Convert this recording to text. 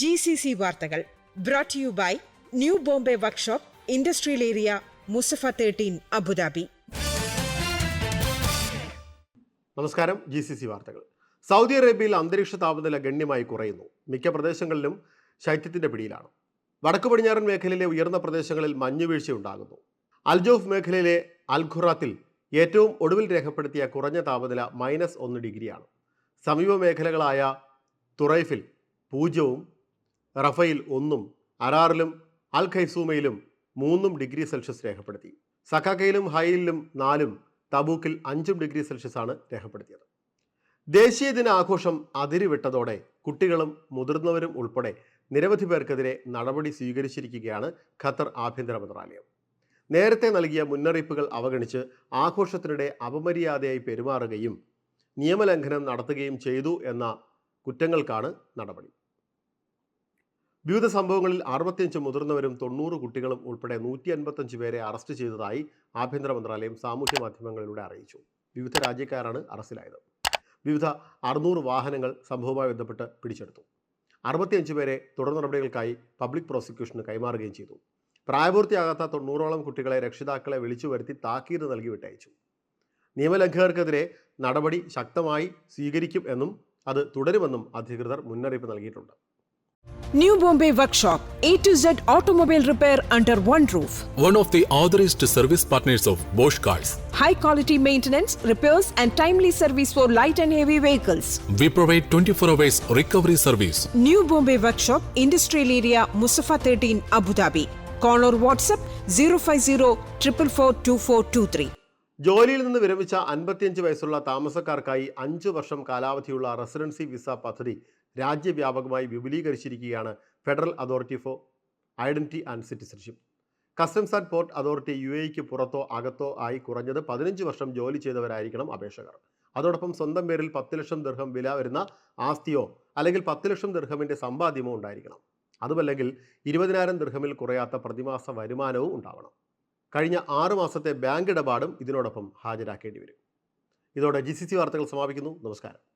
G C C വാർത്തകൾ brought you by new Bombay workshop industrial area Musaffah thirteen Abu Dhabi നമസ്കാരം G C C വാർത്തകൾ. Saudi അറേബ്യയിൽ അന്തരീക്ഷ താപനില ഗണ്യമായി കുറയുന്നു. മിക്ക പ്രദേശങ്ങളിലും ശൈത്യത്തിന്റെ പിടിയിലാണ്. വടക്കു പടിഞ്ഞാറൻ മേഖലയിലെ ഉയർന്ന പ്രദേശങ്ങളിൽ മഞ്ഞുവീഴ്ചയുണ്ടാകുന്നു അൽജോഫ് മേഖലയിലെ അൽഖുറാത്തിൽ ഏറ്റവും ഒടുവിൽ രേഖപ്പെടുത്തിയ കുറഞ്ഞ താപനില മൈനസ് ഒന്ന് ഡിഗ്രിയാണ്. സമീപ മേഖലകളായ തുറൈഫിൽ പൂജ്യവും റഫയിൽ ഒന്നും അരാറിലും അൽ ഖൈസൂമയിലും മൂന്നും ഡിഗ്രി സെൽഷ്യസ് രേഖപ്പെടുത്തി. സഖാക്കയിലും ഹൈലിലും നാലും തബൂക്കിൽ അഞ്ചും ഡിഗ്രി സെൽഷ്യസ് ആണ് രേഖപ്പെടുത്തിയത്. ദേശീയ ദിന ആഘോഷം അതിരുവിട്ടതോടെ കുട്ടികളും മുതിർന്നവരും ഉൾപ്പെടെ നിരവധി പേർക്കെതിരെ നടപടി സ്വീകരിച്ചിരിക്കുകയാണ് ഖത്തർ ആഭ്യന്തര മന്ത്രാലയം. നേരത്തെ നൽകിയ മുന്നറിയിപ്പുകൾ അവഗണിച്ച് ആഘോഷത്തിനിടെ അപമര്യാദയായി പെരുമാറുകയും നിയമലംഘനം നടത്തുകയും ചെയ്തു എന്ന കുറ്റങ്ങൾക്കാണ് നടപടി. വിവിധ സംഭവങ്ങളിൽ അറുപത്തിയഞ്ച് മുതിർന്നവരും തൊണ്ണൂറ് കുട്ടികളും ഉൾപ്പെടെ നൂറ്റി അൻപത്തഞ്ച് പേരെ അറസ്റ്റ് ചെയ്തതായി ആഭ്യന്തര മന്ത്രാലയം സാമൂഹ്യ മാധ്യമങ്ങളിലൂടെ അറിയിച്ചു. വിവിധ രാജ്യക്കാരാണ് അറസ്റ്റിലായത്. വിവിധ അറുന്നൂറ് വാഹനങ്ങൾ സംഭവവുമായി ബന്ധപ്പെട്ട് പിടിച്ചെടുത്തു. അറുപത്തിയഞ്ച് പേരെ തുടർ നടപടികൾക്കായി പബ്ലിക് പ്രോസിക്യൂഷന് കൈമാറുകയും ചെയ്തു. പ്രായപൂർത്തിയാകാത്ത തൊണ്ണൂറോളം കുട്ടികളെ രക്ഷിതാക്കളെ വിളിച്ചു വരുത്തി താക്കീത് നൽകി വിട്ടയച്ചു. നിയമലംഘകർക്കെതിരെ നടപടി ശക്തമായി സ്വീകരിക്കും എന്നും അത് തുടരുമെന്നും അധികൃതർ മുന്നറിയിപ്പ് നൽകിയിട്ടുണ്ട്. New Bombay Workshop, A to Z automobile repair under one roof. one of the authorized service partners of Bosch Cars. high quality maintenance, repairs, and timely service for light and heavy vehicles. We provide 24 hours recovery service. New Bombay Workshop, Industrial Area, Musafa 13, Abu Dhabi. Call or WhatsApp 050 444 2423. ജോലിയിൽ നിന്ന് വിരമിച്ച അൻപത്തിയഞ്ച് വയസ്സുള്ള താമസക്കാർക്കായി അഞ്ചു വർഷം കാലാവധിയുള്ള residency visa പദ്ധതി രാജ്യവ്യാപകമായി വിപുലീകരിച്ചിരിക്കുകയാണ് federal authority for identity and citizenship. Customs and port authority U എക്ക് പുറത്തോ അകത്തോ ആയി കുറഞ്ഞത് പതിനഞ്ച് വർഷം ജോലി ചെയ്തവരായിരിക്കണം അപേക്ഷകർ. അതോടൊപ്പം സ്വന്തം പേരിൽ പത്ത് ലക്ഷം ദീർഘം വില വരുന്ന ആസ്തിയോ അല്ലെങ്കിൽ പത്ത് ലക്ഷം ദീർഘമിന്റെ സമ്പാദ്യമോ ഉണ്ടായിരിക്കണം. അതുമല്ലെങ്കിൽ ഇരുപതിനായിരം ദീർഘമിൽ കുറയാത്ത പ്രതിമാസ വരുമാനവും ഉണ്ടാവണം. കഴിഞ്ഞ ആറ് മാസത്തെ ബാങ്ക് ഇടപാടും ഇതിനോടൊപ്പം ഹാജരാക്കേണ്ടി വരും. ഇതോടെ ജി സി സി വാർത്തകൾ സമാപിക്കുന്നു. നമസ്കാരം.